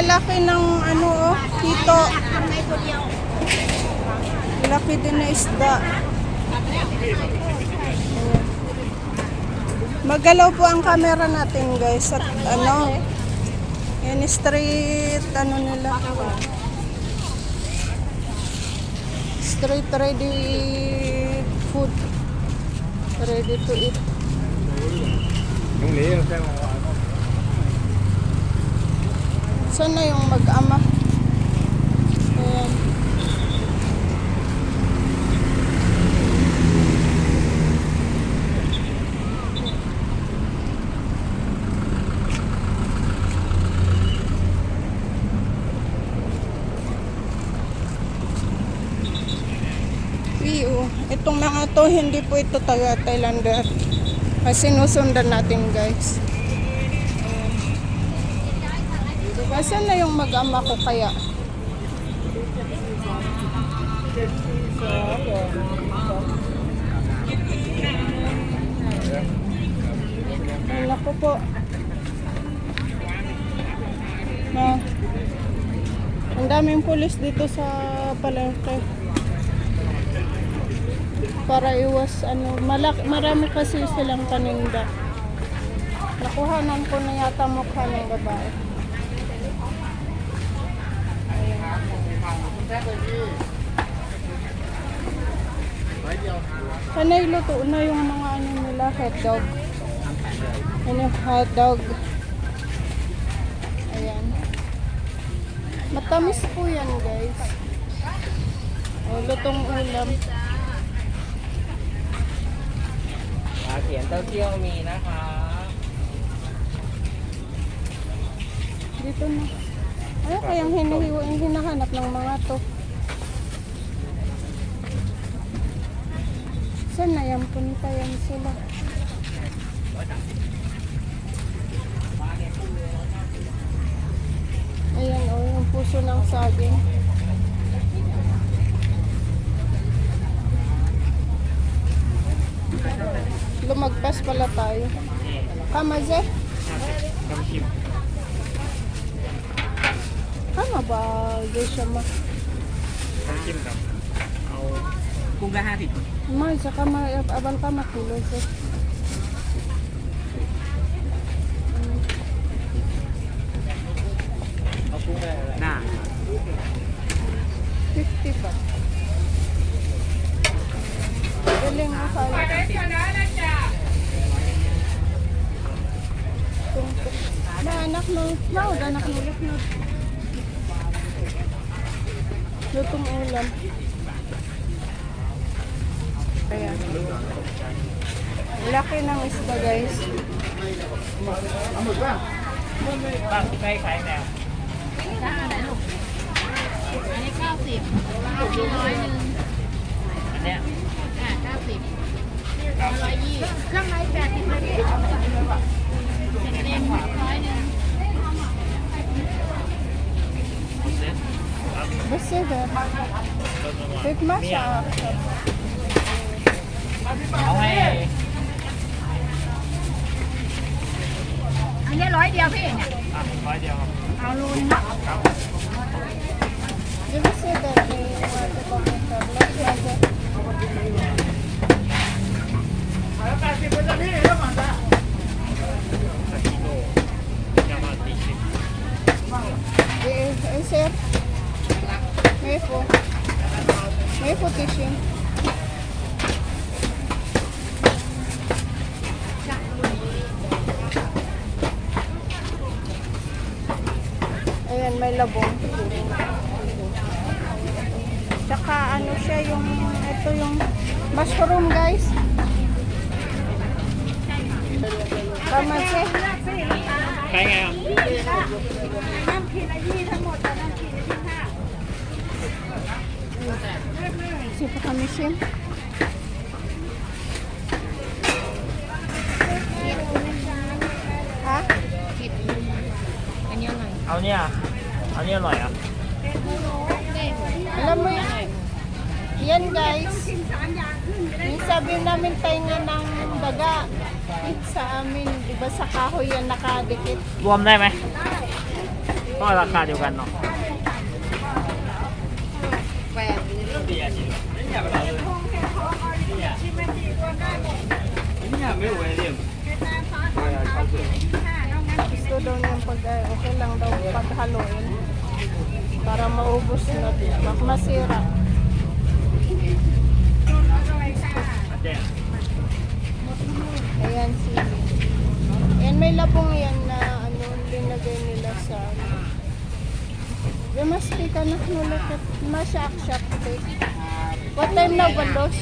lalaki ng ano oh, hito. Laki din na isda. Magalaw po ang camera natin guys at ano yan street ano nila street ready food ready to eat Yung layer sa mga ano. Saan na yung mag-ama? Ayan. Iyo, itong mga to, hindi po ito taga Thailander. Kasi sinusundan natin guys. Saan na yung mag-ama ko kaya? Wala ko po. Na, ang daming pulis dito sa palengke. Para iwas ano, malak marami kasi silang paninda. Nakuhanan ko na yata mukha ng babae. Panay luto na yung mga ano nila, hot hotdog. Ano hotdog. Ayan. Matamis po yan guys. O, lutong ulam. Ah, yan. Tokyo Mina, ha? Ah. Dito na. Ano kayang hinihiwa yung hinahanap ng mga to? Saan na yan? Punta yan sila. Ayan o, yung puso ng saging. Lumagpas pala tayo. Kamaze? น้ Tama ba, Geisha Ma? Pansin daw. Oo. Kung gahari ko. May, saka may abang ka makulos eh. Na. 50 ba? Galing mo sa Na anak mo, na anak mo, na anak mo. Lutong ulam. Ayan. Laki ng isda guys. Bakit kayo kain na? Ano yung 90? Ano yan? Ah, 90. 120. Kung may 80 na. Sa krem, בסדר. את מה שעה עכשיו? อันนี้ร้อยเดียวพี่เนี่ยร้อยเดียวเอาลูนนะ זה בסדר, אני אומרת, לא May po tissue. Ayan, may labong. Tsaka ano siya yung, ito yung mushroom guys. Tama siya. ใ Sipa kami siya. Ha? อันนี้อร่อย เอาเนี่ยเอาเนี่ยอร่อยอ่ะ Alam mo yan, yan guys, yung sabi namin tainga ng daga sa amin, di ba sa kahoy yan nakadikit. รวมได้ไหม ก็ราคาเดียวกันเนาะ แปด Gusto daw niyang pag ay, okay lang daw paghaluin. Para maubos na. Bak masira. Ayan si. Ayan may labong yan na ano linagay nila sa ano. Mas ka na nulukot. Masyak-syak. What time na bandos?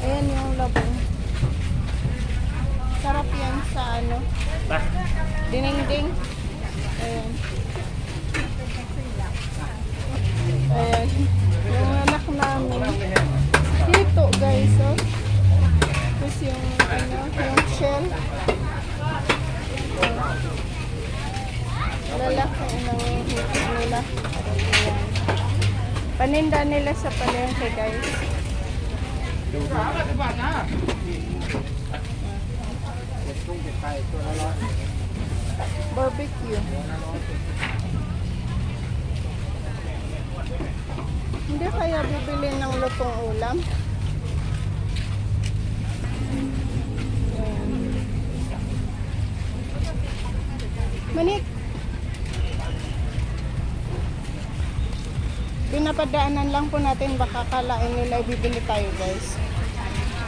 Ayan yung labong. Sarap yan sa ano. Ayan. Ayan. Yung anak namin. Dito guys, oh. Tapos yung, ano, yung shell. Oh. Lalaki ng hit nila. Ayan. Paninda nila sa palengke guys. Barbecue. Hindi kaya bibili ng lutong ulam? Manik! Pinapadaanan lang po natin baka kalain nila bibili tayo guys.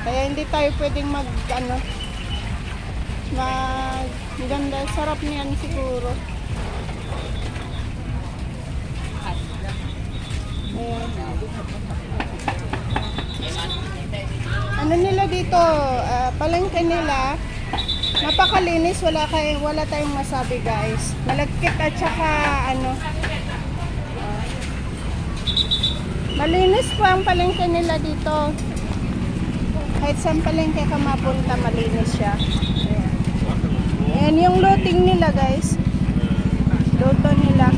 Kaya hindi tayo pwedeng mag ano mag ganda sarap niyan siguro. Ayan. Ano nila dito, ah, palengke nila, napakalinis, wala kay wala tayong masabi guys. Malagkit at saka ano, malinis po ang palengke nila dito. Kahit saan palengke ka mapunta, malinis siya. Ayan. Yung loading nila guys. Loto nila.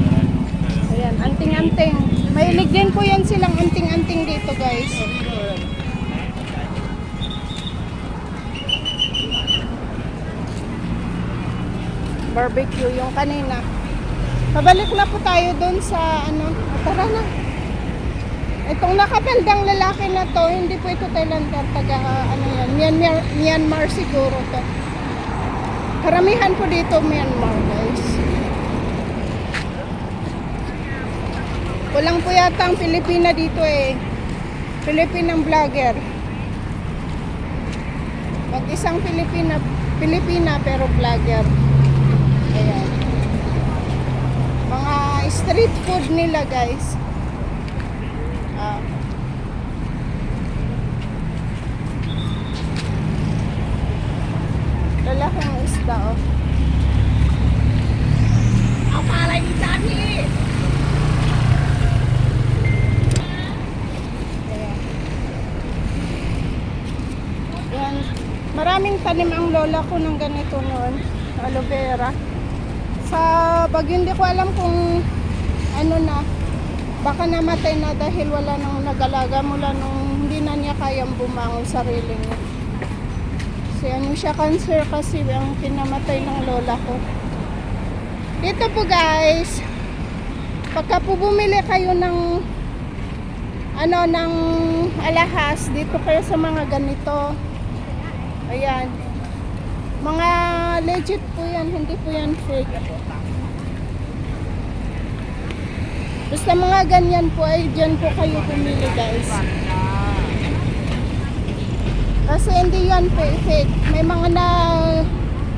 Ayan, anting-anting. Mahilig din po yan silang anting-anting dito guys. Barbecue yung kanina. Pabalik na po tayo doon sa ano. Tara na. Itong nakapeldang lalaki na to, hindi po ito Thailander, taga ah, ano yan, Myanmar, Myanmar siguro to. Karamihan po dito Myanmar guys. Walang po yata ang Pilipina dito eh. Pilipinang vlogger. Mag isang Pilipina, Pilipina pero vlogger. Ayan. Mga street food nila guys. Ah. Lalaking isda oh. Ang palay ni Daddy! Ayan. Yan. Maraming tanim ang lola ko ng ganito noon. Aloe vera. Sa Baguio, hindi ko alam kung ano na. Baka namatay na dahil wala nang nagalaga mula nung hindi na niya kayang bumangon sarili niya. Kasi ano siya, cancer kasi ang pinamatay ng lola ko. Dito po guys, pagka po bumili kayo ng ano ng alahas dito kayo sa mga ganito ayan. Mga legit po yan hindi po yan fake. Basta mga ganyan po ay dyan po kayo pumili guys. Kasi hindi yan fake. May mga na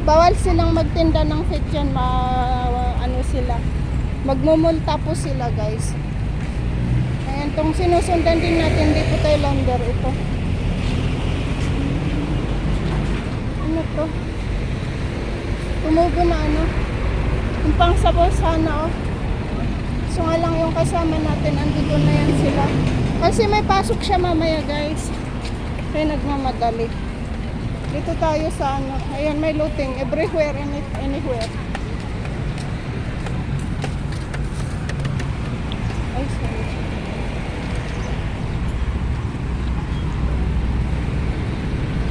bawal silang magtinda ng fake dyan ma, ano sila. Magmumulta po sila guys. Ayan, itong sinusundan din natin dito kay Lander ito. Ano to? Tumubo na ano? Yung pang sabaw sana oh. So nga lang yung kasama natin, andito na yan sila. Kasi may pasok siya mamaya guys. Kaya nagmamadali. Dito tayo sa ano. Ayan, may looting. Everywhere, any, anywhere.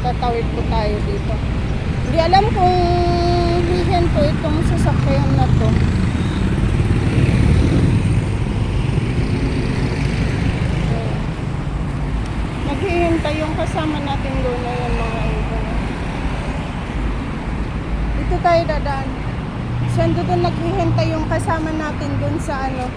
Tatawid po tayo dito. Hindi alam kung hihin po itong sasakyan na to. Naghihintay yung kasama natin doon na yung mga ito. Dito tayo dadaan. Siya doon naghihintay yung kasama natin doon sa ano,